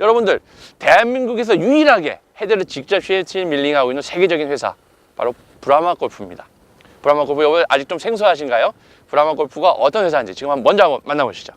여러분들 대한민국에서 유일하게 헤드를 직접 쉐이팅 밀링하고 있는 세계적인 회사 바로 브라마 골프입니다. 브라마 골프 여러분 아직 좀 생소하신가요? 브라마 골프가 어떤 회사인지 지금 한번 먼저 한번 만나보시죠.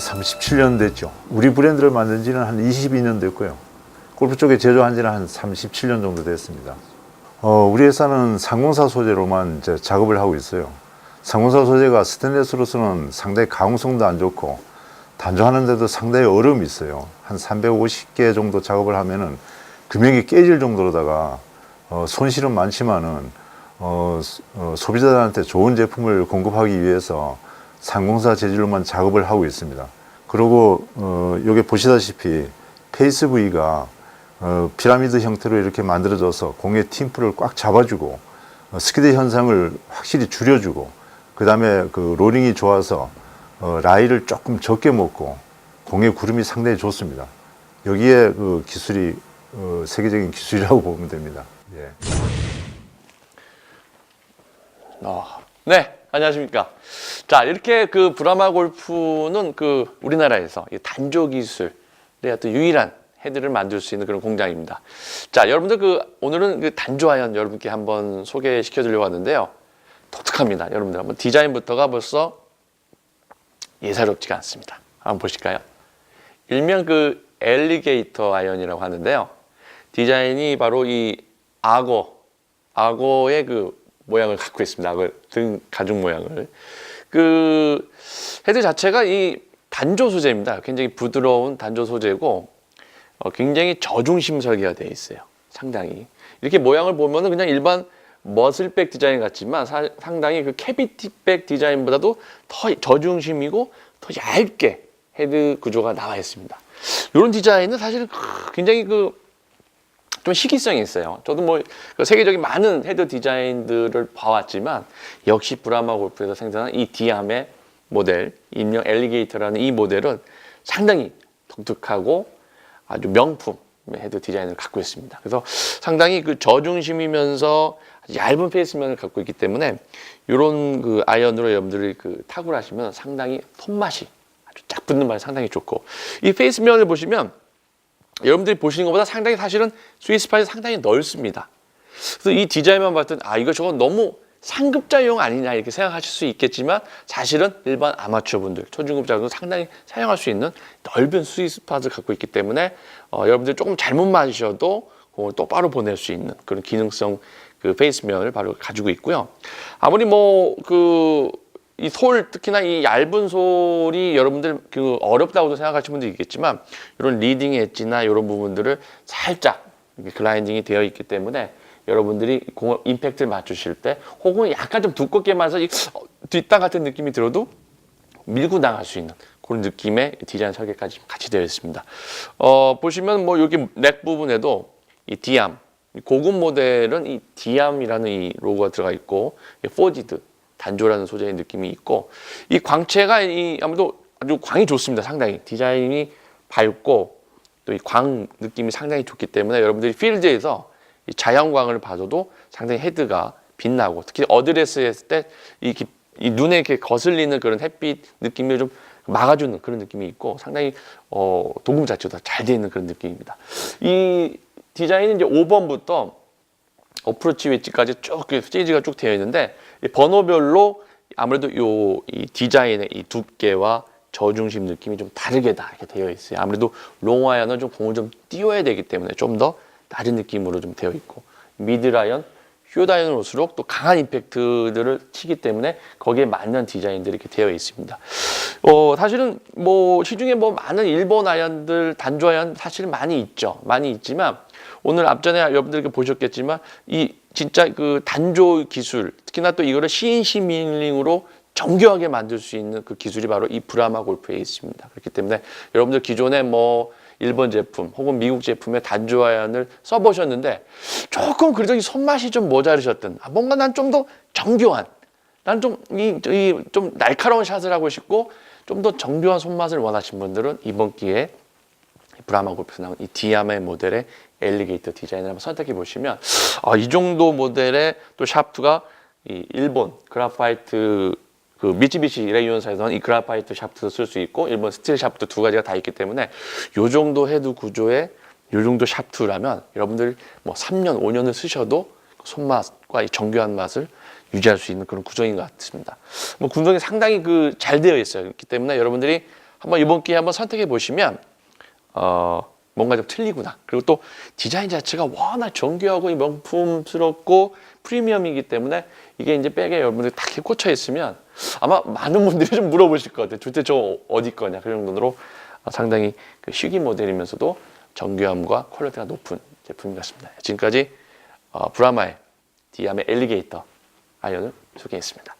37년 됐죠. 우리 브랜드를 만든 지는 한 22년 됐고요. 골프 쪽에 제조한 지는 한 37년 정도 됐습니다. 어, 우리 회사는 상공사 소재로만 작업을 하고 있어요. 상공사 소재가 스테인레스로서는 상당히 가공성도 안 좋고 단조하는데도 상당히 어려움이 있어요. 한 350개 정도 작업을 하면은 금형이 깨질 정도로다가 어, 손실은 많지만은 어, 소- 어, 소비자들한테 좋은 제품을 공급하기 위해서 상공사 재질로만 작업을 하고 있습니다. 그리고 어, 여기 보시다시피 페이스 부위가 어, 피라미드 형태로 이렇게 만들어져서 공의 팀프를 꽉 잡아주고 어, 스키드 현상을 확실히 줄여주고 그 다음에 그 로링이 좋아서 어, 라이를 조금 적게 먹고 공의 구름이 상당히 좋습니다. 여기에 그 기술이 어, 세계적인 기술이라고 보면 됩니다. 예. 어, 네, 안녕하십니까. 자, 이렇게 그 브라마 골프는 그 우리나라에서 이 단조 기술의 어떤 유일한 헤드를 만들 수 있는 그런 공장입니다. 자, 여러분들 그 오늘은 그 단조아연 여러분께 한번 소개시켜 드리려고 하는데요. 독특합니다. 여러분들 한번 디자인부터가 벌써 예사롭지가 않습니다. 한번 보실까요? 일명 그 엘리게이터 아이언이라고 하는데요. 디자인이 바로 이 악어, 악어의 그 모양을 갖고 있습니다. 등 가죽 모양을. 그 헤드 자체가 이 단조 소재입니다. 굉장히 부드러운 단조 소재고 어, 굉장히 저중심 설계가 되어 있어요. 상당히 이렇게 모양을 보면은 그냥 일반 머슬백 디자인 같지만 사- 상당히 그 캐비티백 디자인보다도 더 저중심이고 더 얇게 헤드 구조가 나와 있습니다. 이런 디자인은 사실은 굉장히 그 좀 시기성이 있어요. 저도 뭐그 세계적인 많은 헤드 디자인들을 봐왔지만 역시 브라마 골프에서 생산한 이 디암의 모델, 일명 엘리게이터라는 이 모델은 상당히 독특하고 아주 명품 헤드 디자인을 갖고 있습니다. 그래서 상당히 그 저중심이면서 얇은 페이스면을 갖고 있기 때문에 이런 그 아이언으로 여러분들이 그 타구를 하시면 상당히 손맛이 아주 쫙 붙는 맛이 상당히 좋고 이 페이스면을 보시면 여러분들이 보시는 것보다 상당히 사실은 스위스팟이 상당히 넓습니다. 그래서 이 디자인만 봤더니 아 이거 저건 너무 상급자용 아니냐 이렇게 생각하실 수 있겠지만 사실은 일반 아마추어 분들 초중급자도 상당히 사용할 수 있는 넓은 스위스팟을 갖고 있기 때문에 어, 여러분들 조금 잘못 맞으셔도 공을 똑바로 보낼 수 있는 그런 기능성 그 페이스면을 바로 가지고 있고요. 아무리 뭐그 이 솔 특히나 이 얇은 솔이 여러분들 그 어렵다고도 생각하시는 분도 있겠지만 이런 리딩 엣지나 이런 부분들을 살짝 글라인딩이 되어 있기 때문에 여러분들이 공 임팩트를 맞추실 때 혹은 약간 좀 두껍게 맞아서 이 어, 뒷땅 같은 느낌이 들어도 밀고 나갈 수 있는 그런 느낌의 디자인 설계까지 같이 되어 있습니다. 어, 보시면 뭐 여기 넥 부분에도 이 디암 고급 모델은 이 디암이라는 이 로고가 들어가 있고 이 포지드 단조라는 소재의 느낌이 있고 이 광채가 이 아무래도 아주 광이 좋습니다. 상당히 디자인이 밝고 또 이 광 느낌이 상당히 좋기 때문에 여러분들이 필드에서 이 자연광을 봐줘도 상당히 헤드가 빛나고 특히 어드레스 했을 때이 이 눈에 이렇게 거슬리는 그런 햇빛 느낌을 좀 막아주는 그런 느낌이 있고 상당히 어, 도금 자체도 잘 되어 있는 그런 느낌입니다. 이 디자인은 이제 5번부터 어프로치 웨지까지 쭉 스테이지가 쭉 되어 있는데 이 번호별로 아무래도 요 이 디자인의 이 두께와 저중심 느낌이 좀 다르게 다 이렇게 되어 있어요. 아무래도 롱아이언은 좀 공을 좀 띄워야 되기 때문에 좀 더 낮은 느낌으로 좀 되어 있고 미드라이언, 슈다이언 올수록 또 강한 임팩트들을 치기 때문에 거기에 맞는 디자인들이 이렇게 되어 있습니다. 어, 사실은 뭐 시중에 뭐 많은 일본 아이언들 단조 아이언 사실 많이 있죠. 많이 있지만 오늘 앞전에 여러분들께 보셨겠지만 이 진짜 그 단조 기술 특히나 또 이거를 CNC 밀링으로 정교하게 만들 수 있는 그 기술이 바로 이 브라마 골프에 있습니다. 그렇기 때문에 여러분들 기존에 뭐 일본 제품 혹은 미국 제품의 단조 아이언을 써보셨는데 조금 그래도 이 손맛이 좀 모자르셨던 아, 뭔가 난 좀 더 정교한 난 좀이좀 날카로운 샷을 하고 싶고 좀 더 정교한 손맛을 원하신 분들은 이번 기회에 이 브라마 골프에서 나온 이 디아메 모델의 엘리게이터 디자인을 한번 선택해 보시면 아, 이 정도 모델의 또 샤프트가 이 일본 그라파이트 그 미츠비시 레이온사에서는 이 그라파이트 샤프트도 쓸 수 있고 일본 스틸 샤프트 두 가지가 다 있기 때문에 요 정도 헤드 구조의 요 정도 샤프트라면 여러분들 뭐 3년, 5년을 쓰셔도 손맛과 이 정교한 맛을 유지할 수 있는 그런 구성인 것 같습니다. 뭐 구성이 상당히 그 잘 되어 있어요. 그렇기 때문에 여러분들이 한번 이번 기회에 한번 선택해 보시면 어, 뭔가 좀 틀리구나. 그리고 또 디자인 자체가 워낙 정교하고 이 명품스럽고 프리미엄이기 때문에 이게 이제 백에 여러분들이 딱 이렇게 꽂혀 있으면 아마 많은 분들이 좀 물어보실 것 같아요. 도대체 저 어디 거냐. 그런 정도로 상당히 그 쉬기 모델이면서도 정교함과 퀄리티가 높은 제품인 것 같습니다. 지금까지 어, 브라마의 디아메 엘리게이터 아이언을 소개했습니다.